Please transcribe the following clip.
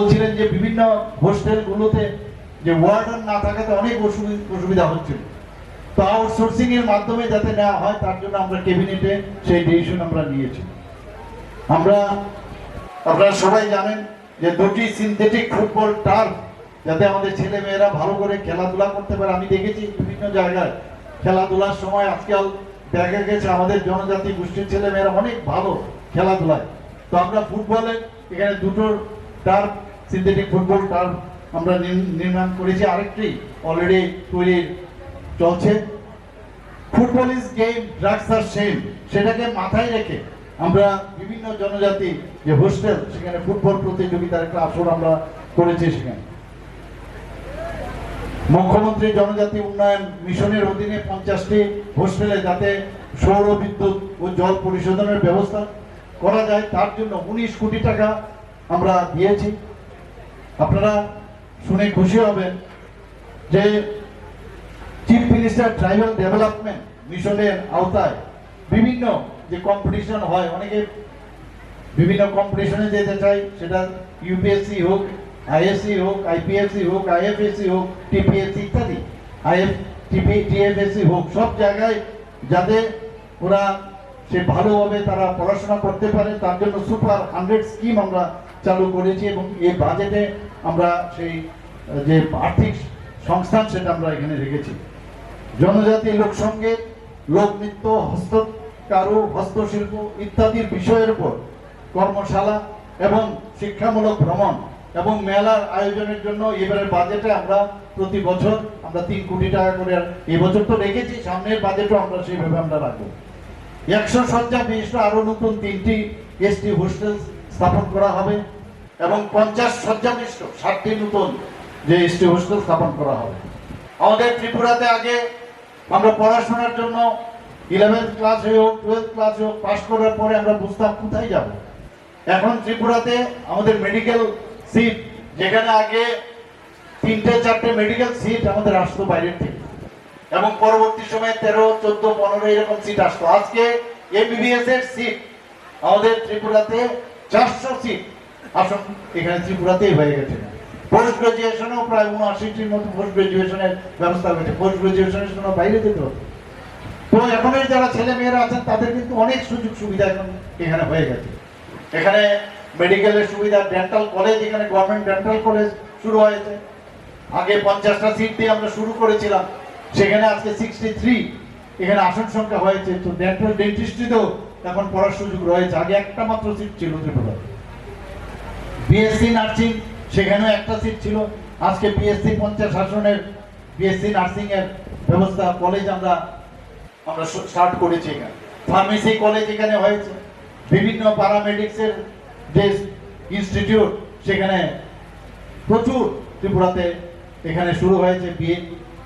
বলছিলেন যে বিভিন্ন হোস্টেলগুলোতে যে ওয়ার্ডার না থাকাতে অনেক অসুবিধা হচ্ছিল। তো আউটসোর্সিং এর মাধ্যমে যাতে নেওয়া হয়, তার জন্য আমরা ক্যাবিনেটে সেই ডিসিশন আমরা নিয়েছি। আমরা, আপনারা সবাই জানেন যে দুটি সিনথেটিক ফুটবল টার্ফ যাতে আমাদের ছেলে মেয়েরা ভালো করে খেলাধুলা করতে পারে। আমি দেখেছি বিভিন্ন জায়গায় খেলাধুলার সময় আজকাল দেখা গেছে আমাদের জনজাতি গোষ্ঠীর ছেলে মেয়েরা অনেক ভালো খেলাধুলায়। তো আমরা ফুটবলে এখানে দুটো টার্ফ সিনথেটিক ফুটবল টার্ফ আমরা নির্মাণ করেছি। আরেকটি অলরেডি তৈরি চলছে। ফুটবল ইজ গেম ড্রাগস আর সেম সেটাকে মাথায় রেখে আমরা বিভিন্ন জনজাতি, যে হোস্টেল সেখানে ফুটবল প্রতিযোগিতার একটা আসর আমরা করেছি সেখানে। মুখ্যমন্ত্রী জনজাতি উন্নয়ন মিশনের অধীনে পঞ্চাশটি হোস্টেলে যাতে সৌর বিদ্যুৎ ও জল পরিশোধনের ব্যবস্থা করা যায়, তার জন্য উনিশ কোটি টাকা আমরা দিয়েছি। আপনারা শুনে খুশি হবেন যে চিফ মিনিস্টার ট্রাইবাল ডেভেলপমেন্ট মিশনের আওতায় বিভিন্ন যে কম্পিটিশন হয়, অনেকে বিভিন্ন কম্পিটিশনে যেতে চাই সেটা ইউপিএসসি হোক আইএসসি হোক আইপিএসসি হোক আইএফএসসি হোক টিপিএসসি ইত্যাদি আইএফ টিপি টিএফএসসি হোক, সব জায়গায় যাতে ওরা সে ভালোভাবে তারা পড়াশোনা করতে পারে, তার জন্য সুপার হান্ড্রেড স্কিম আমরা চালু করেছি এবং এই বাজেটে আমরা সেই, যে আর্থিক সংস্থান সেটা আমরা এখানে রেখেছি। জনজাতি লোকসঙ্গীত লোকনৃত্য হস্তকারু হস্তশিল্প ইত্যাদির বিষয়ের উপর কর্মশালা এবং শিক্ষামূলক ভ্রমণ এবং মেলার আয়োজনের জন্য এবারের বাজেটে আমরা প্রতি বছর আমরা তিন কোটি টাকা করে এবছর তো রেখেছি, সামনের বাজেটও আমরা সেইভাবে আমরা রাখব। একশো শয্যা বিশিষ্ট আরও নতুন তিনটি এসটি হোস্টেল স্থাপন করা হবে এবং পঞ্চাশ শয্যা বিশিষ্ট ষাটটি নতুন যে এসটি হোস্টেল স্থাপন করা হবে। আমাদের ত্রিপুরাতে আগে আমরা পড়াশোনার জন্য ইলেভেন্থ ক্লাসে হোক টুয়েলভ ক্লাসে হোক পাশ করার পরে আমরা বুঝতাম কোথায় যাব। এখন ত্রিপুরাতে আমাদের মেডিকেল সিট যেখানে আগে তিনটে, চারটে মেডিকেল সিট আমাদের আসতো বাইরের থেকে। এবং পরবর্তী সময়ে তেরো, চোদ্দ, পনেরো এরকম সিট আসতো। আজকে এমবিবিএস এর সিট আমাদের ত্রিপুরাতে চারশো সিট আসন এখানে ত্রিপুরাতেই হয়ে গেছে। পোস্ট গ্রাজুয়েশনেও প্রায় উনআশিটির মতো পোস্ট গ্রাজুয়েশনের ব্যবস্থা হয়েছে। পোস্ট গ্রাজুয়েশনের জন্য বাইরে যেতে হতো তো এখনের যারা ছেলে মেয়েরা আছেন, তাদের কিন্তু অনেক সুযোগ সুবিধা এখন এখানে হয়ে গেছে। এখানে মেডিকেলের সুবিধা ডেন্টাল কলেজ এখানে গভর্নমেন্ট ডেন্টাল কলেজ শুরু হয়েছে। আগে পঞ্চাশটা সিট দিয়ে আমরা শুরু করেছিলাম। সেখানে আজকে সিক্সটি থ্রি এখানে আসন সংখ্যা হয়েছে। তো ডেন্টাল ডেন্টিস্ট্রিতেও এখন পড়ার সুযোগ রয়েছে। আগে একটা মাত্র সিট ছিল ত্রিপুরা। বিএসসি নার্সিং সেখানেও একটা সিট ছিল। আজকে বিএসসি পঞ্চাশ আসনের বিএসসি নার্সিং এর ব্যবস্থা কলেজ আমরা আমরা স্টার্ট করেছি এখানে। ফার্মেসি কলেজ এখানে হয়েছে। বিভিন্ন প্যারামেডিক্স এর যে ইনস্টিটিউট সেখানে প্রচুর ত্রিপুরাতে এখানে শুরু হয়েছে বিএ